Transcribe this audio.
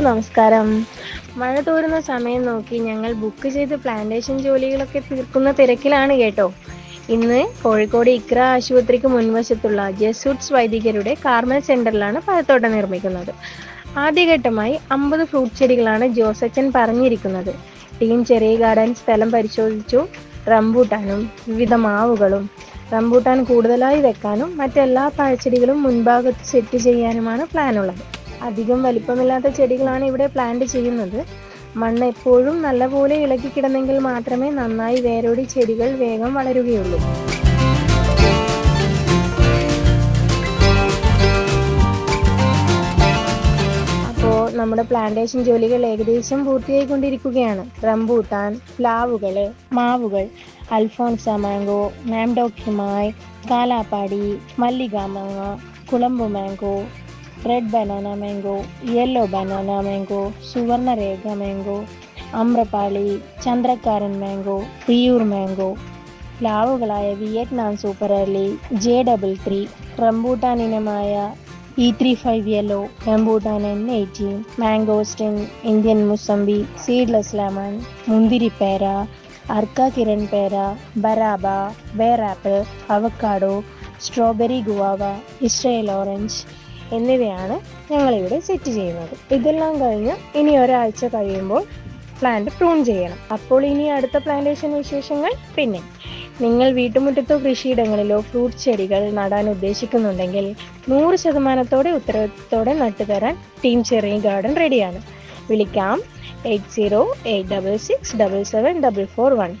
എല്ലാവർക്കും നമസ്കാരം. മഴ തോരുന്ന സമയം നോക്കി ഞങ്ങൾ ബുക്ക് ചെയ്ത് പ്ലാന്റേഷൻ ജോലികളൊക്കെ തീർക്കുന്ന തിരക്കിലാണ് കേട്ടോ. ഇന്ന് കോഴിക്കോട് ഇക്ര ആശുപത്രിക്ക് മുൻവശത്തുള്ള ജസൂട്ട്സ് വൈദികരുടെ കാർമൽ സെന്ററിലാണ് പഴത്തോട്ടം നിർമ്മിക്കുന്നത്. ആദ്യഘട്ടമായി അമ്പത് ഫ്രൂട്ട് ചെടികളാണ് ജോസച്ചൻ പറഞ്ഞിരിക്കുന്നത്. ടീം ചെറിയ ഗാർഡൻ സ്ഥലം പരിശോധിച്ചു. റംബൂട്ടാനും വിവിധ മാവുകളും റംബൂട്ടാൻ കൂടുതലായി വെക്കാനും മറ്റെല്ലാ പഴച്ചെടികളും മുൻഭാഗത്ത് സെറ്റ് ചെയ്യാനുമാണ് പ്ലാൻ ഉള്ളത്. അധികം വലിപ്പമില്ലാത്ത ചെടികളാണ് ഇവിടെ പ്ലാന്റ് ചെയ്യുന്നത്. മണ്ണ് എപ്പോഴും നല്ലപോലെ ഇളക്കി കിടന്നെങ്കിൽ മാത്രമേ നന്നായി വേരോടി ചെടികൾ വേഗം വളരുകയുള്ളൂ. അപ്പോൾ നമ്മുടെ പ്ലാന്റേഷൻ ജോലികൾ ഏകദേശം പൂർത്തിയായിക്കൊണ്ടിരിക്കുകയാണ്. റംബൂട്ടാൻ പ്ലാവുകൾ മാവുകൾ അൽഫോൺസ മാംഗോ മാംഡോക്യുമായി കാലാപ്പാടി മല്ലിക മാങ്ങ കുളമ്പു mango red banana mango yellow banana mango Suvarnarekha mango Amrapali Chandrakaran mango തിയൂർ mango പ്ലാവുകളായ Vietnam super early J double three rambutan ഇനമായ E three five yellow rambutan N eighteen mangosteen Indian mosambi seedless lemon മുന്തിരിപ്പേര Arka Kiran പേര ബരാബ ബേറാപ്പിൾ avocado strawberry guava Israel orange എന്നിവയാണ് ഞങ്ങളിവിടെ set ചെയ്യുന്നത്. ഇതെല്ലാം കഴിഞ്ഞ് ഇനി ഒരാഴ്ച കഴിയുമ്പോൾ പ്ലാന്റ് പ്രൂൺ ചെയ്യണം. അപ്പോൾ ഇനി അടുത്ത പ്ലാന്റേഷൻ വിശേഷങ്ങൾ പിന്നെ. നിങ്ങൾ വീട്ടുമുറ്റത്തോ കൃഷിയിടങ്ങളിലോ ഫ്രൂട്ട് ചെടികൾ നടാൻ ഉദ്ദേശിക്കുന്നുണ്ടെങ്കിൽ നൂറ് ശതമാനത്തോടെ ഉത്തരവാദിത്തത്തോടെ നട്ടുതരാൻ ടീം ചെറിയ ഗാർഡൻ റെഡിയാണ് വിളിക്കാം. Eight zero eight double six double seven double four one